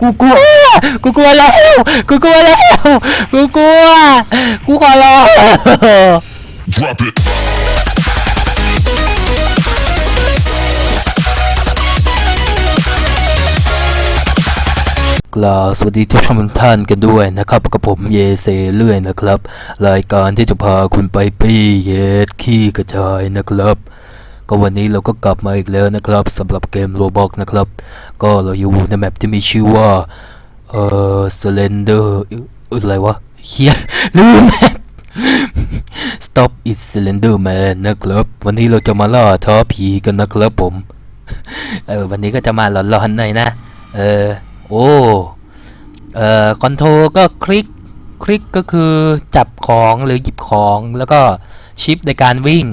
กูกลัว กูกลัวแล้ว กูกลัวแล้ว กูกลัว กูขอร้อง Drop it. กล่าวสวัสดีทุกท่านทุกท่านกันด้วยนะครับกับผมเยเซเลื่อยนะครับ รายการที่จะพาคุณไปปี้เยสขี้กระจายนะครับ ก็วันนี้เราก็กลับมาอีกแล้วนะครับสำหรับเกมโ o บอกนะครับ ก็เราอยู่ในแมปที่มีชื่อว่า เอ่อ Slender อะไรวะเฮียลืมแมป Stop it Slender Man นะครับ วันนี้เราจะมาล่าท้าผีกันนะครับผม เออวันนี้ก็จะมาหลอนๆหน่อยนะ เออโอ้เอ่อคอนโทรก็คลิกคลิกก็คือจับของหรือหยิบของแล้วก็ ชิปในการวิ่ง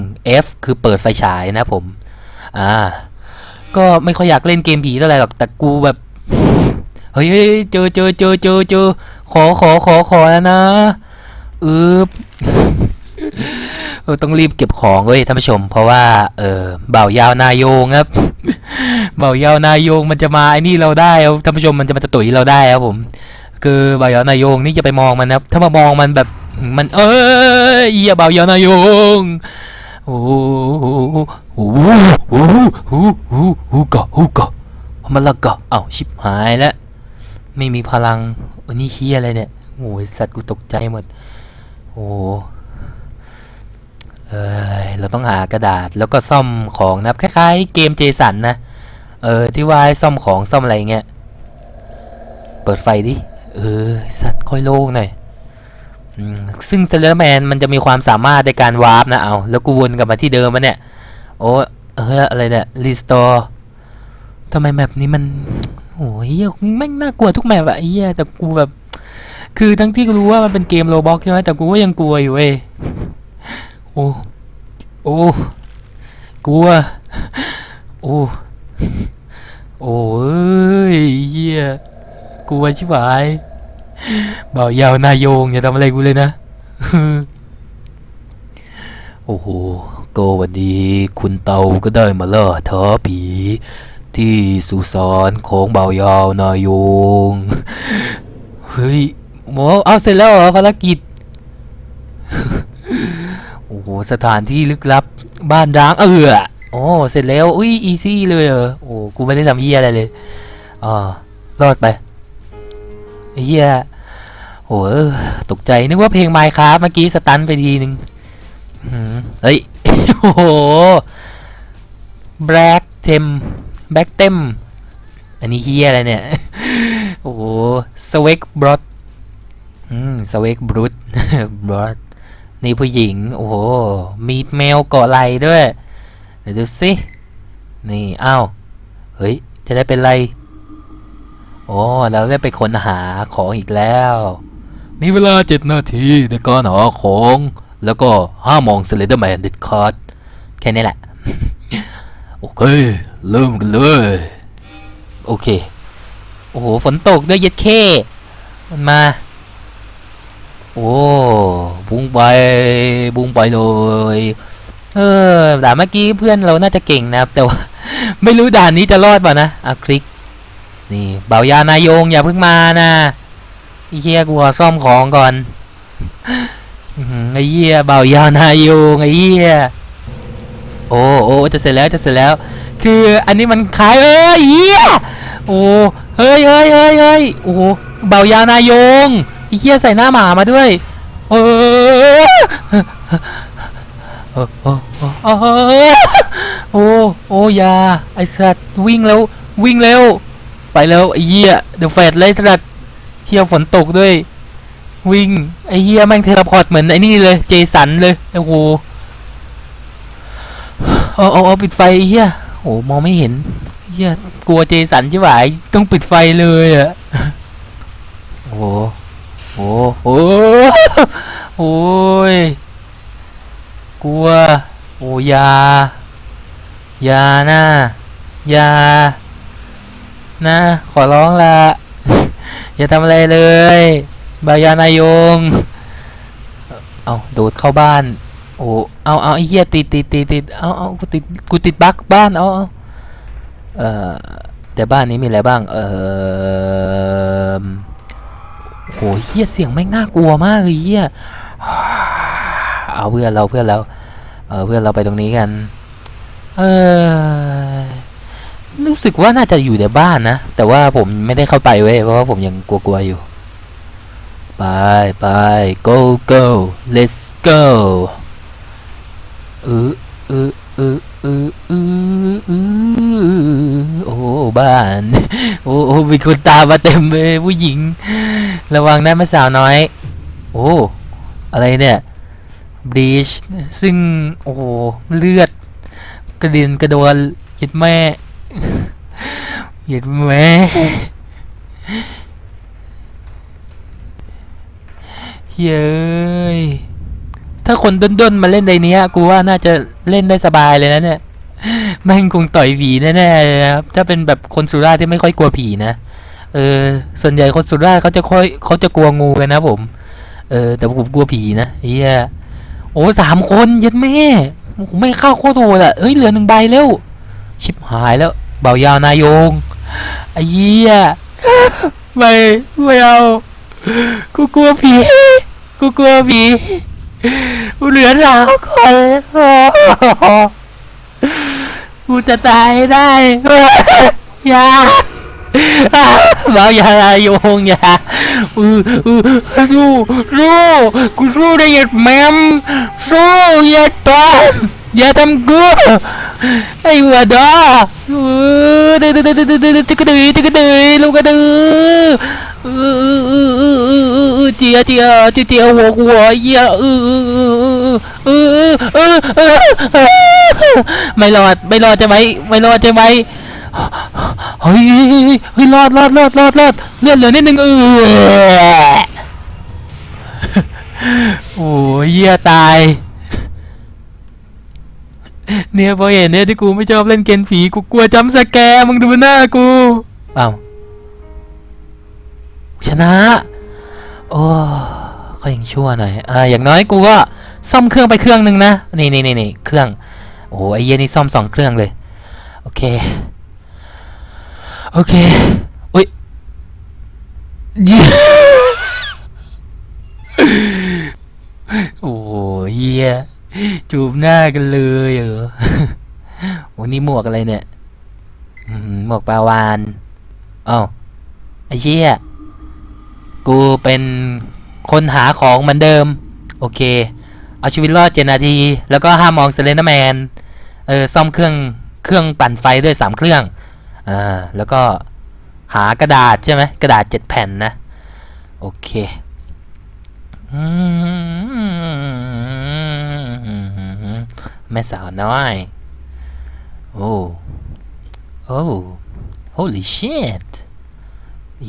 F คือเปิดไฟฉายนะผมอ่าก็ไม่ค่อยอยากเล่นเกมผีเท่าไหร่หรอกแต่กูแบบเฮ้ยเจอเจอเจอเจอเจอขอขอขอขอแล้วนะอืบเออต้องรีบเก็บของเว้ยท่านผู้ชม เพราะว่า เออเบายาวนายโยงครับเบายาวนายโยงมันจะมาไอ้นี่เราได้ท่านผู้ชมมันจะมาจะตุ๋ยเราได้ครับผม คือเบายาวนายโยงนี่จะไปมองมันนะครับถ้ามามองมันแบบ มันเอ้ยเหี้ยบ่าวยานายงโอ้โหโอ้โหโอ้โหโอ้โหโอ้โกะโอ้กะมันละกะเอ้าชิบหายแล้วไม่มีพลังวันนี้เฮียอะไรเนี่ยโอ้ยสัตว์กูตกใจหมดโอ้เอยเราต้องหากระดาษแล้วก็ซ่อมของนะคล้ายๆเกมเจสันนะ เออที่ว่าซ่อมของซ่อมอะไรเงี้ย เปิดไฟดิ เออ สัตว์ค่อยโล่งหน่อย ซึ่งเซเลอร์แมนมันจะมีความสามารถในการวาร์ปนะเอาแล้วกูวนกลับมาที่เดิมมาเนี่ย โอ้เอออะไรเนี่ยรีสตอร์ทำไมแมปนี้มันโอ้ยแม่งน่ากลัวทุกแมปอะไอ้เหี้ยแต่กูแบบ คือทั้งที่รู้ว่ามันเป็นเกมโรบ็อกใช่ไหมแต่กูก็ยังกลัวอยู่เว้ยโอ้โอ้กลัว โอ้โอ้ยเหี้ยกลัวชิบหาย เบายาวนายโยงอย่าทำอะไรกูเลยนะ โอ้โห ก็วันนี้คุณเตาก็ได้มาล่าท้าผี ที่สุสานของเบายาวนายโยง เฮ้ยหมอเอาเสร็จแล้วเหรอภารกิจ โอ้โห สถานที่ลึกลับ บ้านร้างเออโอ้เสร็จแล้ว อุ้ยอีซี่เลยเหรอโอ้กูไม่ได้ทำเหี้ยอะไรเลยอ่ารอดไปเหี้ย โอ้เออตกใจนึกว่าเพลงไมค์ครับเมื่อกี้สตันไปทีนึงเฮ้ย โอ้โหแบล็กเทมแบ็กเต็ม อันนี้เฮียอะไรเนี่ย โอ้โหสเวกบรอดอืมสเวกบรูดบรอดนี่ผู้หญิง โอ้โห มีแมวเกาะไหลด้วย เดี๋ยวดูสิ นี่ อ้าว เฮ้ย จะได้เป็นไร โอ้ เราได้ไปค้นหาของอีกแล้ว มีเวลาเจ็ดนาทีในการหาของ แล้วก็ห้ามองสเลเดอร์แมนเด็ดขาดแค่นี้แหละ โอเค เริ่มกันเลย โอเค โอ้โห ฝนตกด้วยเย็ดเคมันมา โอ้บุ้งไปบุ้งไปเลยเออด่านเมื่อกี้เพื่อนเราน่าจะเก่งนะครับ แต่ว่า ไม่รู้ด่านนี้จะรอดเปล่านะอะคลิก นี่เบายานายงอย่าเพิ่งมานะ ไอ้เหี้ยกูขอซ่อมของก่อนไอ้เหี้ยเบายาวนายงไอ้เหี้ยโอ้โอ้จะเสร็จแล้วจะเสร็จแล้ว คืออันนี้มันคล้ายเอ้ยเหี้ยโอ้เฮ้ยเฮ้ยเฮ้ยเฮ้ยโอ้เบายาวนายงไอ้เหี้ยใส่หน้าหมามาด้วยเออโอ้โอ้โอ้โอ้โอ้โอ้อยาไอ้สัตว์วิ่งแล้ววิ่งเร็วไปแล้วไอ้เหี้ยเดี๋ยวแฟดเลยสัตว์ เที่ยวฝนตกด้วย วิ่ง ไอ้เหี้ยแม่งเทเลพอร์ตเหมือนไอ้นี่เลย เจสันเลยโอ้โหเอาเอาเอาปิดไฟไอเหี้ยโอ้มองไม่เห็นเหี้ยกลัวเจสันใช่ไหมต้องปิดไฟเลยอะโอ้โหโอ้โหโอ้ยกลัว โอ้ยายานะยานะ ขอร้องละ อย่าทำอะไรเลยบายานายง เอาโดดเข้าบ้าน โอ้เอาเอาไอ้เหี้ยติดติดติดติดเอาเอากูติดกูติดบั๊กบ้านเอาเอาเอ่อแต่บ้านนี้มีอะไรบ้าง เอ่อเฮี้ยเสียงแม่งน่ากลัวมากเลยเฮี้ยเอาเพื่อนเราเพื่อนเราเออเพื่อนเราไปตรงนี้กัน เออ รู้สึกว่าน่าจะอยู่ในบ้านนะ แต่ว่าผมไม่ได้เข้าไปเว้ยเพราะว่าผมยังกลัวๆอยู่ ไปไป go go let's go เออเออเออเออเออเออโอ้บ้าน โอ้โอ้มีคนตามมาเต็มเลยผู้หญิง ระวังนะแม่สาวน้อย โอ้อะไรเนี่ยบลีชซึ่ง โอ้เลือด กระเด็นกระโดนยิดแม่ หยิดแม่เย้ยถ้าคนด้นๆมาเล่นในนี้กูว่าน่าจะเล่นได้สบายเลยนะเนี่ยแม่งคงต่อยผีแน่ๆเลยนะครับ ถ้าเป็นแบบคนสุราที่ไม่ค่อยกลัวผีนะ เออ ส่วนใหญ่คนสุราเขาจะค่อยเขาจะกลัวงูกันนะผม เออ แต่ผมกลัวผีนะเฮียโอ้สามคนยัดแม่ไม่เข้าโคตรโหดอะเฮ้ยเหลือหนึ่งใบแล้ว ชิบหายแล้ว เบายาวนายง ไอ้เหี้ยไม่ไม่เอากูกลัวผีกูกลัวผีกูเหลือสามคนกูจะตายได้อย่าเบายานายงอย่าอืออือสู้สู้กูสู้ได้ยัดแมมสู้ยัดตอม อย่าทำกูไอ้หัวดอเดือดเดือดเดือดเดือดเดือดจิกกระดือจิกกระดือลูกกระดือเอเออเออเออเออเออเจียเจียเจียเจียหัวหัวเหี้ยเออเออเออเออเออไม่รอดไม่รอดจะไหมไม่รอดจะไหมเฮ้ยเฮ้ยรอดรอดรอดรอดรอดเลือดเหลือนิดนึงเออโอ้ยเหี้ยตาย เนี่ยพอเห็นเนี่ยที่กูไม่ชอบเล่นเกมผีกูกลัวจำสแกร์มึงดูหน้ากูอ้าวชนะ โอ้ก็ยังชั่วหน่อยอ่าอย่างน้อยกูก็ซ่อมเครื่องไปเครื่องหนึ่งนะนี่นี่นี่นี่เครื่องโอ้ไอ้เหี้ยนี่ซ่อมสองเครื่องเลย โอเค โอเคอุ้ยเหี้ยโอ้เฮีย จูบหน้ากันเลยเหรอโอ้นี่หมวกอะไรเนี่ยหมวกปลาวานอ้าวไอ้เชี่ยกูเป็นคนหาของเหมือนเดิม โอเค เอาชีวิตรอดเจ็ดนาที แล้วก็ห้ามมองเซเลนแมน เออ ซ่อมเครื่อง เครื่องปั่นไฟด้วยสามเครื่อง อ่า แล้วก็หากระดาษใช่ไหม กระดาษเจ็ดแผ่นนะ โอเค อืม แม่สาวน้อย โอ้ โอ้ holy shit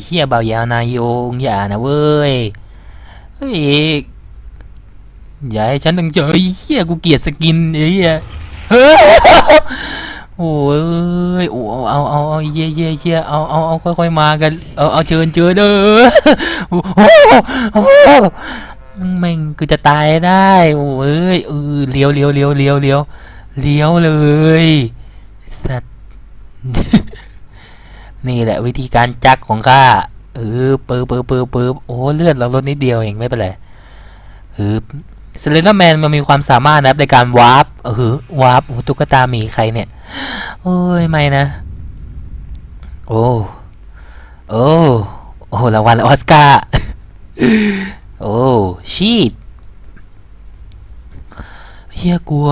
เฮียเบายาวนายงอย่านะเว้ย เฮ้ยอย่าให้ฉันต้องเจอเฮียกูเกลียดสกินเฮียเฮ้ยโอ้ยโอ้เอาเอาเอาเย่เย่เย่เอาเอาเอาค่อยๆมากัน เอาเอาเชิญเชิญเด้อ แม่งกูจะตายได้โอ้ยเออเลี้ยวเลี้ยวเลี้ยวเลี้ยวเลี้ยวเลี้ยวเลยสัตว์นี่แหละวิธีการจักของข้าเออเปิบเปิบเปิบเปิบโอ้เลือดเราลดนิดเดียวเองไม่เป็นไรฮึบสเลนเดอร์แมนมันมีความสามารถนะครับในการวาร์ปเออวาร์ปโอ้ตุ๊กตาหมีใครเนี่ย โอ้ยไม่นะ โอ้โอ้โอ้รางวัลออสการ์ โอ้ชีตเฮียกลัว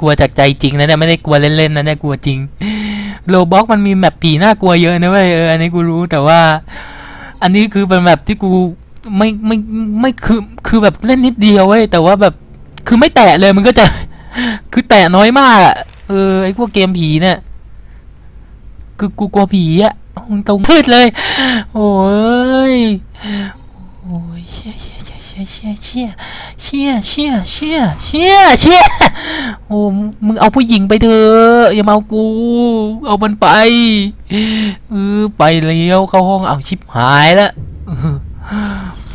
กลัวจากใจจริงนะเนี่ยไม่ได้กลัวเล่นๆนะเนี่ยกลัวจริงโลบ็อกมันมีแมปผีน่ากลัวเยอะนะเว้ยเอออันนี้กูรู้แต่ว่า อันนี้คือเป็นแบบที่กูไม่ไม่ไม่คือคือแบบเล่นนิดเดียวเว้ยแต่ว่าแบบคือไม่แตะเลยมันก็จะ คือแตะน้อยมากอะเออไอ้พวกเกมผีเนี่ยคือกูกลัวผีอะตรงพืชเลย โอ้ย ชี่ยเชี่ยเชี่ยเชี่ยเชี่ยเชี่ยเชี่ยเชี่ยเชี่ยเชี่ยเชี่ยโอ้มึงเอาผู้หญิงไปเถอะอย่ามาเอากู เอามันไปเออไปเลี้ยวเข้าห้องเอาชิบหายแล้ว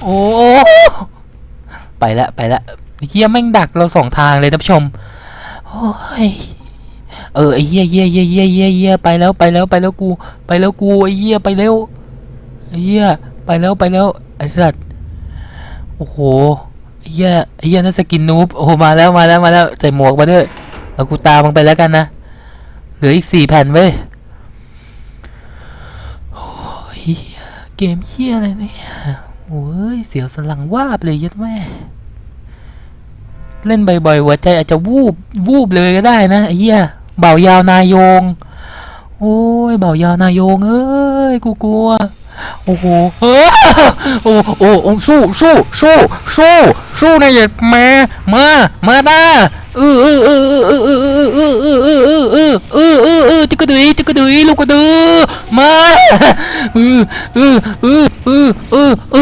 โอ้ไปละไปละเฮียแม่งดักเราสองทางเลยท่านผู้ชมโอ้ยเออไอ้เหี้ยเหี้ยเหี้ยเหี้ยเหี้ยเหี้ยไปแล้วไปแล้วไปแล้วกู ไปแล้วกูไอ้เหี้ยไปแล้วไอ้เหี้ยไปแล้วไปแล้วไอ้สัตว์ อ้โหเหี้ยไอ้เหี้ยนั่นสกินนูบโอ้โหมาแล้วมาแล้วมาแล้วใส่หมวกมาด้วยเอากูตามมึงไปแล้วกันนะเหลืออีกสี่แผ่นเว้ยโอ้ยเหี้ยเกมเหี้ยอะไรเนี่ยโอ้ยเสียวสลังวาบเลยยัดแม่เล่นบ่อยๆหัวใจอาจจะวูบวูบเลยก็ได้นะไอ้เหี้ยเบายาวนายง โอ้ยเบายาวนายงเอ้ยกูกลัว โอ้โหเออโอ้โอ้โอ้สู้สู้สู้สู้สู้นะอย่ามามามาด้าเออเออเออเออเออเออเออเออเออเออเออเออเออจิกกระดุยจิกกระดุยลูกกระดือมาเออเออเออเออเออเอ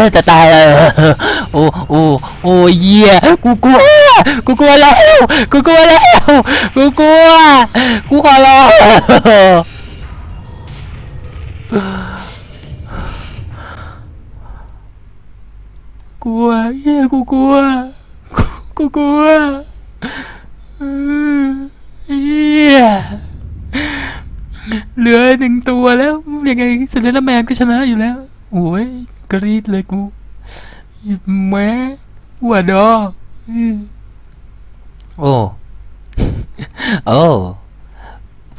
อจะตายแล้วโอ้โอ้โอ้เหี้ยกูกลัวกูกลัวแล้วกูกลัวแล้วกูกลัวกูขอร้อง กลัวเฮียกูกลัว กูกูกลัวเออเฮียเหลือหนึ่งตัวแล้ว ยังไงเซเลนแมนก็ชนะอยู่แล้วโอ้ยกรีดเลยกูแม่หัวดอโอ้ โอ้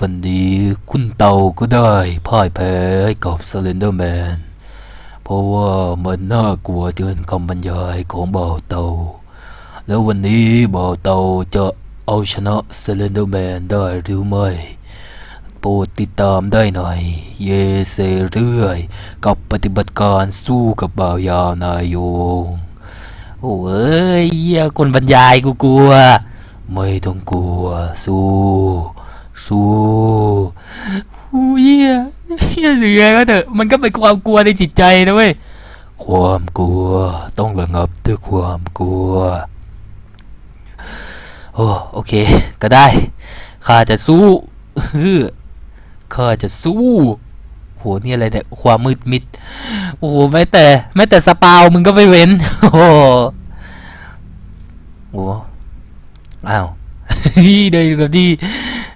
วันนี้คุณเต่าก็ได้พ่ายแพ้กับเซเลนเดอร์แมน เพราะว่ามันน่ากลัวเกินคำบรรยายของบ่าวเตา แล้ววันนี้บ่าวเตาจะเอาชนะเซเลนเดอร์แมนได้หรือไม่ โปรดติดตามได้หน่อย เยเซเรื่อย กับปฏิบัติการสู้กับบ่าวยาวนายงโยเหี้ยคนบรรยายกูกลัว ไม่ต้องกลัวสู้ สู้อู้เหี้ยเหี้ยเหลือก็เถอะมันก็เป็นความกลัวในจิตใจนะเว้ยความกลัวต้องระงับด้วยความกลัว โอ้โอเค ก็ได้ข้าจะสู้ข้าจะสู้โหนี่อะไรเนี่ยความมืดมิดโอ้โหแม้แต่แม้แต่สปาวมึงก็ไม่เว้น โอ้โหอ้าวเดินอยู่กับที่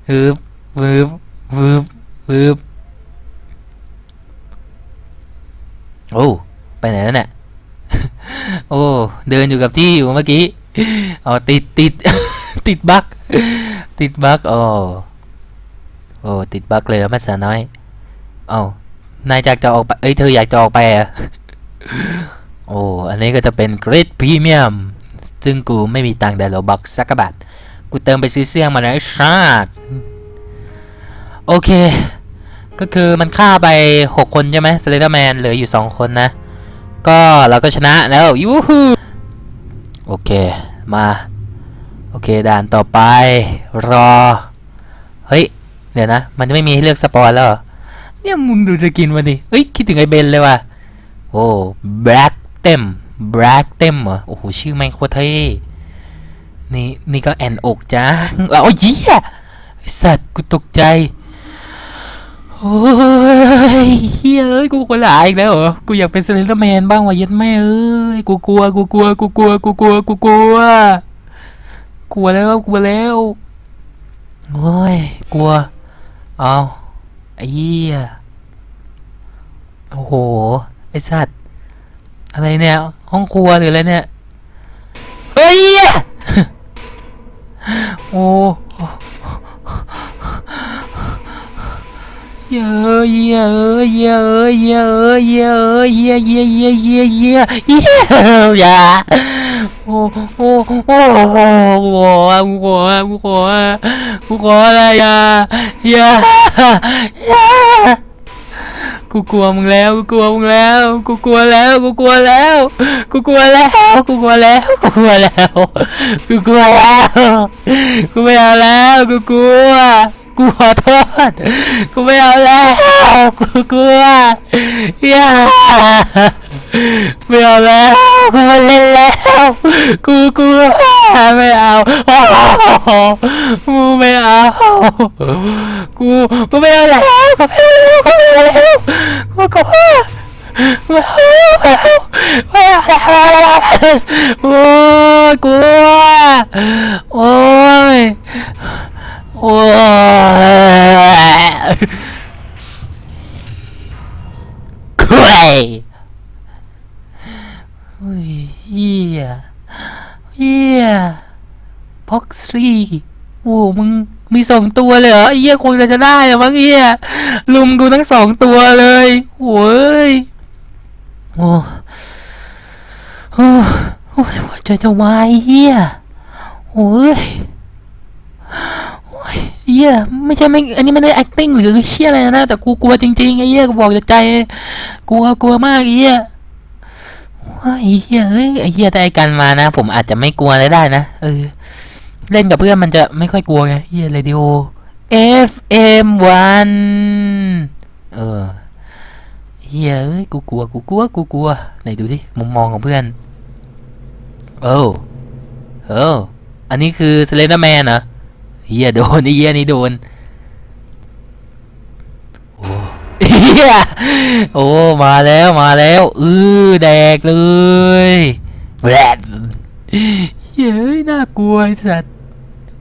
ฮึบวืบวืบวืบโอ้ไปไหนแล้วเนี่ยโอ้เดินอยู่กับที่อยู่เมื่อกี้อ๋อติดติดติดบั๊กติดบั๊กอ๋อโอ้ติดบั๊กเลยแม่สาน้อยเอานายอยากจะออกไปเอ้ยเธออยากจะออกไปอะโอ้อันนี้ก็จะเป็นเกรดพรีเมียมซึ่งกูไม่มีตังค์แต่เราบักสักกะบาท กูเติมไปซื้อเสื้อมาแล้วชาติโอเค ก็คือมันฆ่าไป 6 คนใช่ไหมสเลเดอร์แมนเหลืออยู่ 2 คนนะ ก็เราก็ชนะแล้วยูฮูโอเค มา โอเค ด่านต่อไป รอ เฮ้ย เดี๋ยวนะ มันจะไม่มีให้เลือกสปอนแล้วเนี่ยมึงดูจะกินวันดิเอ้ย คิดถึงไอ้เบนเลยว่ะ โอ้แบล็กเต็มแบล็กเต็มเหรอ โอ้โห ชื่อแม่งโคตรเท่ นี่นี่ก็แอนอกจ้าเอาเหี้ยสัตว์กูตกใจโอ้ยเฮียเอ้ยกูคนหลายอีกแล้วเหรอ กูอยากเป็นเซเลนเดอร์แมนบ้างว่ะยัดแม่เอ้ย กูกลัว กูกลัว กูกลัว กูกลัว กูกลัว กลัวแล้ว กลัวแล้วโอ้ย กลัว เอาไอ้เหี้ย โอ้โห ไอ้สัตว์ อะไรเนี่ย ห้องครัวหรืออะไรเนี่ยเฮ้ย โอ้เยอะเยอะเยอะเยอะเยอะเยอะเยอะเยอะเยอะเยอะเยอะอย่าโอ้โอ้โอ้โอ้กูขอกูขอกูขอกูขออะไรอย่าอย่าอย่า กูกลัวมึงแล้ว กูกลัวมึงแล้ว กูกลัวแล้ว กูกลัวแล้ว กูกลัวแล้ว กูกลัวแล้ว กูกลัวแล้ว กูกลัวแล้ว กูไม่เอาแล้ว กูกลัว กูขอโทษ กูไม่เอาแล้ว กูกลัวอย่า ไม่เอาแล้วกูไม่เล่นแล้ว กูกลัวไม่เอากูไม่เอากูกูไม่เอาแล้วกูไม่เอาแล้วกูไม่เอาแล้วกูกลัวไม่เอาแล้วไม่เอาแล้วโอ้ยกลัวโอ้ยโอ้ยคุย ฮียพ็อกซี่โอ้มึงมีสองตัวเลยเหรอไอ้เหี้ยคงจะชนะเหรอมั้งเหี้ยลุมกูทั้งสองตัวเลยโว้ยโอ้โอ้โอ้ยหัวใจจะวายเหี้ยโอ้ยโอ้ยเหี้ยไม่ใช่ไม่อันนี้ไม่ได้ acting หรือเชี่ยอะไรนะแต่กูกลัวจริงๆไอ้เหี้ยกูบอกจากใจกลัวกลัวมากไอ้เหี้ย ไอ้เหี้ยเอ้ยไอ้เหี้ยได้กันมานะ ผมอาจจะไม่กลัวเลยได้นะเออเล่นกับเพื่อนมันจะไม่ค่อยกลัวไงเหี้ยเรดิโอ FM 1 เออเหี้ยเอ้ยกูกลัวกูกลัวกูกลัวไหนดูดิมุมมองของเพื่อนโอ้เอออันนี้คือสเลนเดอร์แมนเหรอเหี้ยโดนไอ้เหี้ยนี่โดน โอ้ เฮียโอ้มาแล้วมาแล้วอือแดกเลยแบดเฮ้ยน่ากลัวไอ้สัตว์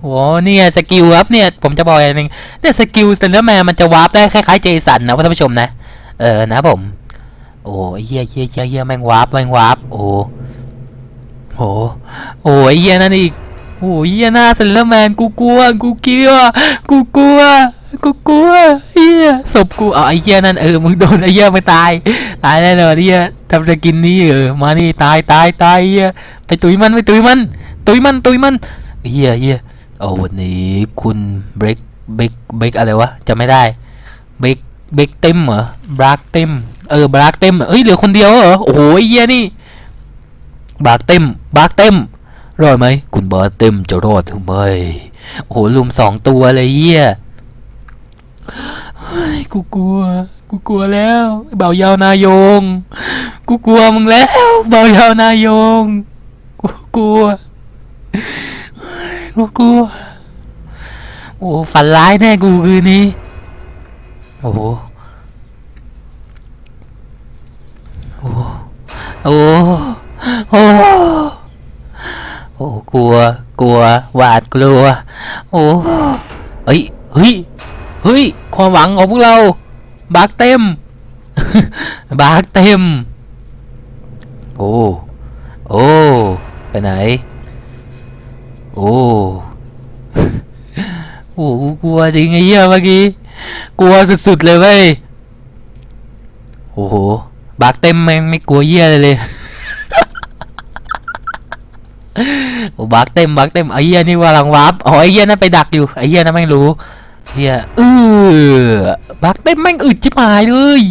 โอ้เนี่ยสกิลครับเนี่ยผมจะบอกอย่างหนึ่งเนี่ยสกิลสเตนเดอร์แมนมันจะวาร์ปได้คล้ายๆเจสันนะท่านผู้ชมนะ เออนะผม โอ้ไอ้เฮียเฮียเฮียเฮียแม่งวาร์ปแม่งวาร์ปโอ้โหโอ้ไอ้เฮียนั่นอีกโอ้ยเหี้ยหน้าสเลนแมนกูกลัวกูเกลียวกูกลัว กูกลัวเฮียศพกูเอาไอ้เหี้ยนั่นเออมึงโดนไอ้เหี้ยไม่ตาย ตายแน่นอนเหี้ยทำสกินนี้เออมานี่ตายตายตายเหี้ยไปตุยมันไปตุยมัน ตุยมันตุยมันเหี้ยเหี้ยโอ้วันนี้คุณเบรกเบรกเบรกอะไรวะจะไม่ได้เบรกเบรกเต็มเหรอบรักเต็มเออบรักเต็มเอ้ยเหลือคนเดียวเหรอโอ้โหเหี้ยนี่บรักเต็มบรักเต็มรอดไหมคุณบาเต็มจะรอดหรือไม่โอ้โหลุมสองตัวเลยเยี่ยเฮ้ย กูกลัว กูกลัวแล้ว เบายาวนายง กูกลัวมึงแล้ว เบายาวนายง กูกลัว กูกลัว โอ้ฝันร้ายแน่กูคืนนี้ โอ้โห โอ้โอ้โอ้โหโอ้กลัว กลัว หวาดกลัว โอ้เฮ้ย เฮ้ย เฮ้ย ความหวังของพวกเรา บาร์กเต็ม บาร์กเต็ม โอ้ โอ้ ไปไหน โอ้ โอ้กูกลัวจริงไอ้เหี้ยเมื่อกี้ กลัวสุดๆเลยเว้ย โอ้โห บาร์กเต็มแม่งไม่กลัวเหี้ยเลยเลยโอ้บักเต็มบักเต็มไอ้เหี้ยนี่ว่าลังวับอ๋อไอ้เหี้ยนั่นไปดักอยู่ไอ้เหี้ยนั่นแม่รู้ เหี้ยเออบักเต็มแม่งอึดชิบหายเลย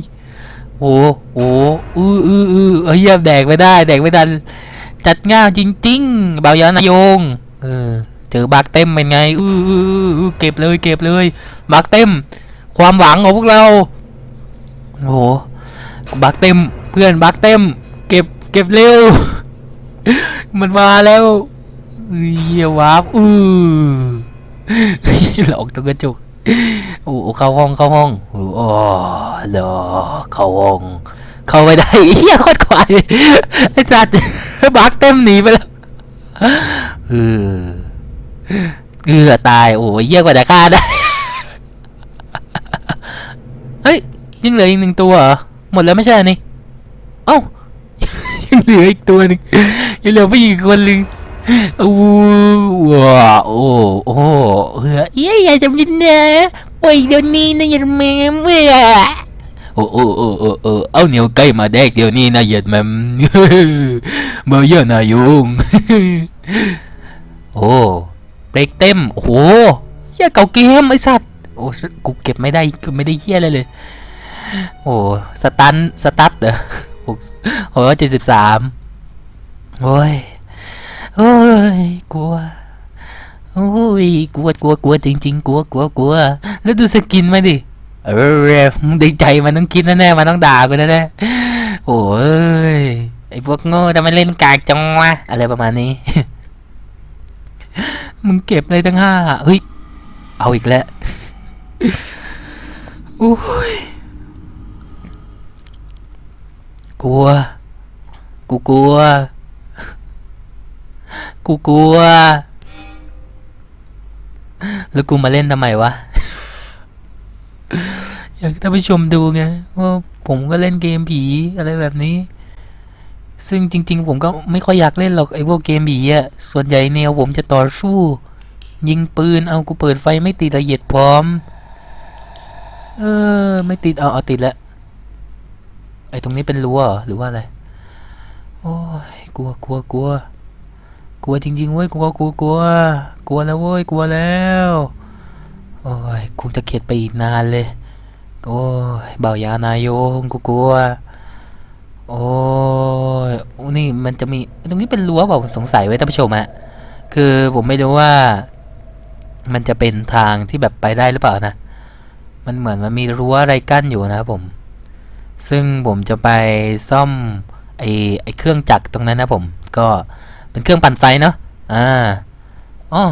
โอ้โหอืออืออือเหี้ยแดกไม่ได้แดกไม่ทันจัดง่ายจริงๆเบายานายงเออเจอบักเต็มเป็นไงอืออืออือเก็บเลยเก็บเลยบักเต็ม ความหวังของพวกเราโอ้โหบักเต็มเพื่อนบักเต็ม เก็บเก็บเร็ว มันมาแล้วเฮียวาร์ปอือหลอกตัวกระจก โอ้เข้าห้องเข้าห้องโอ้โหรอเข้าห้อง เข้าไม่ได้เฮียโคตรควายไอ้สัตว์บักเต็มหนีไปแล้วเออเกือตายโอ้เยี่ยกว่าจะฆ่าได้เฮ้ยยังเหลืออีกหนึ่งตัวเหรอหมดแล้วไม่ใช่นี่เอ้ายังเหลืออีกตัวนึงยังเหลือผู้หญิงอีกคนหนึ่ง อู้ว้าโอ้โอ้เออเอ้ยอย่าจะมินนะโอ้ยเดี๋ยวนี้นะอย่าแม่เมื่อโอ้โอ้โอ้โอ้โอ้เอาเหนียวไก่มาแดกเดี๋ยวนี้นะเหยียดแม่มเบอร์เยอะนะยุงโอ้เบรกเต็มโอ้โหเฮียเก่าเกมไอ้สัตว์โอ้กูเก็บไม่ได้กูไม่ได้เฮียอะไรเลยโอ้สตันสตัดเหรอหกหกร้อยเจ็ดสิบสามโอ้ย โอ้ยกลัวโอ้ยกลัวกลัวกลัวจริง ๆ กลัวกลัวกลัวแล้วดูสกินมาดิเออมึงดีใจมันต้องคิดแน่ๆมันต้องด่ากูแน่ๆโอ้ยไอ้พวกโง่ทำไมเล่นกากจังวะอะไรประมาณนี้ มึงเก็บเลยทั้งห้าเฮ้ย เอาอีกแล้วโอ้ยกลัวกูกลัว กูกลัว แล้วกูมาเล่นทำไมวะ อยากให้ท่านผู้ชมดูไงว่าผมก็เล่นเกมผีอะไรแบบนี้ ซึ่งจริง ๆ ผมก็ไม่ค่อยอยากเล่นหรอกไอ้พวกเกมผีอะส่วนใหญ่แนวผมจะต่อสู้ ยิงปืนเอากูเปิดไฟไม่ติดละเอียดพร้อม เออ ไม่ติดเอาเอาติดแล้วไอ้ตรงนี้เป็นรั้วหรอหรือว่าอะไร โอ้ย กลัวกลัวกลัว กลัวจริงๆเว้ยกลัวกลัวกลัวกลัวแล้วเว้ยกลัวแล้วโอ้ยคงจะเข็ดไปอีกนานเลยโอ้ยเบายานายโยงกูกลัวโอ้ยนี่มันจะมีตรงนี้เป็นรั้วเปล่าผมสงสัยไว้ท่านผู้ชมอะคือผมไม่รู้ว่า มันจะเป็นทางที่แบบไปได้หรือเปล่านะมันเหมือนมันมีรั้วอะไรกั้นอยู่นะครับผม ซึ่งผมจะไปซ่อมไอ้ไอ้เครื่องจักรตรงนั้นนะผม ก็ เป็นเครื่องปั่นไฟเนาะอ่าอ๋อ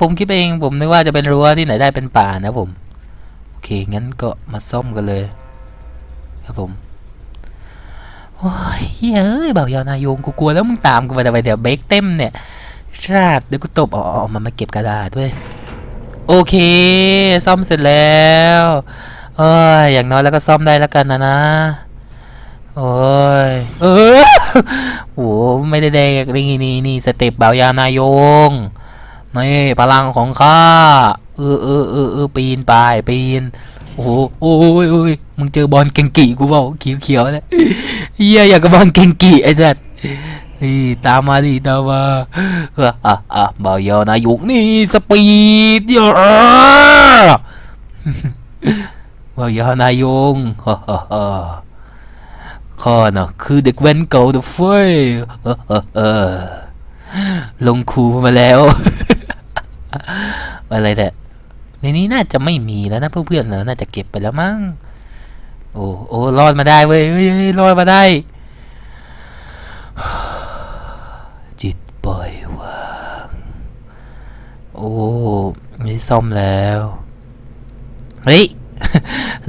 ผมคิดเองผมนึกว่าจะเป็นรั้วที่ไหนได้เป็นป่านะผมโอเคงั้นก็มาซ่อมกันเลย ครับผมโอ้ยเฮ้ยเอ้ยเบายาวนายงกูกลัวแล้วมึงตามกูไปแต่ไปเดี๋ยวเบรกเต็มเนี่ยชาบเดี๋ยวกูตบอ๋อมันมาเก็บกระดาษด้วยโอเค ซ่อมเสร็จแล้วเอ้ยอย่างน้อยแล้วก็ซ่อมได้แล้วกันนะนะโอ้ยเออ โหไม่ได้แดกนี่นี่นี่สเต็ปเบายานายงนี่พลังของข้าเออเออเออเออปีนไปปีนโอ้โหโอ้ยโอ้ยมึงเจอบอลเกงกีกูเปล่าเขียวเขียวเลยเฮียอยากกับบอลเกงกีไอ้สัสนี่ตามมาดิตามมาเอออะอะเบายานายกนี่สปีดเยอะเบายานายงฮ่าฮ่าฮ่า ข้าน่ะคือเด็กแว้นเก่าเดอะเฟยเออเออเออลงครูมาแล้ว อะไรเนี่ในนี้น่าจะไม่มีแล้วนะเพื่อนๆเราน่าจะเก็บไปแล้วมั้งโอ้โอ้รอดมาได้เว้ยรอดมาได้ จิตปล่อยวางโอ้ไม่ซ่อมแล้วเฮ้ย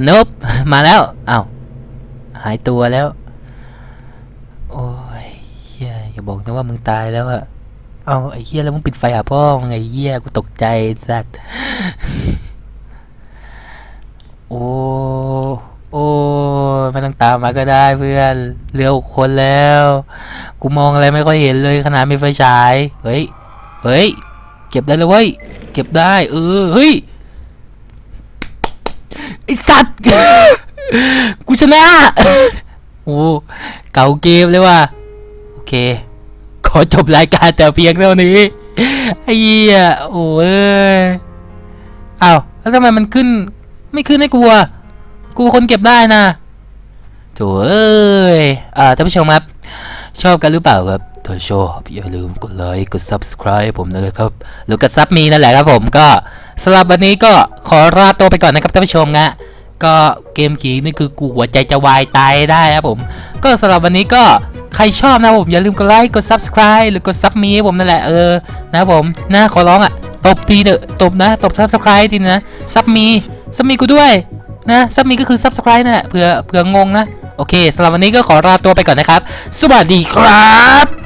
นบมาแล้วอ้าวหายตัวแล้ว โอ้ยเฮีย อย่าบอกนะว่ามึงตายแล้วอะเอาไอ้เหี้ยแล้วมึงปิดไฟหาพ่อมึงไอ้เหี้ยกูตกใจสัตว์โอ้โอ้ไม่ต้องตามมาก็ได้เพื่อนเหลือหกคนแล้ว กูมองอะไรไม่ค่อยเห็นเลยขนาดมีไฟฉายเฮ้ยเฮ้ยเก็บได้เลยเว้ยเก็บได้ เออเฮ้ยไอสัตว์กูชนะโอ้เก่าเกมเลยว่ะโอเค ขอจบรายการแต่เพียงเท่านี้ไอ้เหี้ยโอ้ยอ้าวแล้วทำไมมันขึ้น ไม่ขึ้นให้กูอะกูคนเก็บได้นะโถเอ้ยอ่าท่านผู้ชมครับ ชอบกันหรือเปล่าครับถ้าชอบอย่าลืมกดไลค์กด subscribe ผมเลยครับหรือกดซับมีนั่นแหละครับผมก็สำหรับวันนี้ก็ขอลาตัวไปก่อนนะครับท่านผู้ชมนะ ก็เกมขี่นี่คือกูหัวใจจะวายตายได้ครับผม ก็สำหรับวันนี้ก็ใครชอบนะผมอย่าลืมกดไลค์กด subscribe หรือกดซับมีให้ผมนั่นแหละเออนะผมนะขอร้องอะตบทีเถอะตบนะตบ subscribe ทีนะซับมีซับมีกูด้วยนะซับมีก็คือ subscribe นั่นแหละเผื่อเผื่องงนะ โอเคสำหรับวันนี้ก็ขอลาตัวไปก่อนนะครับ สวัสดีครับ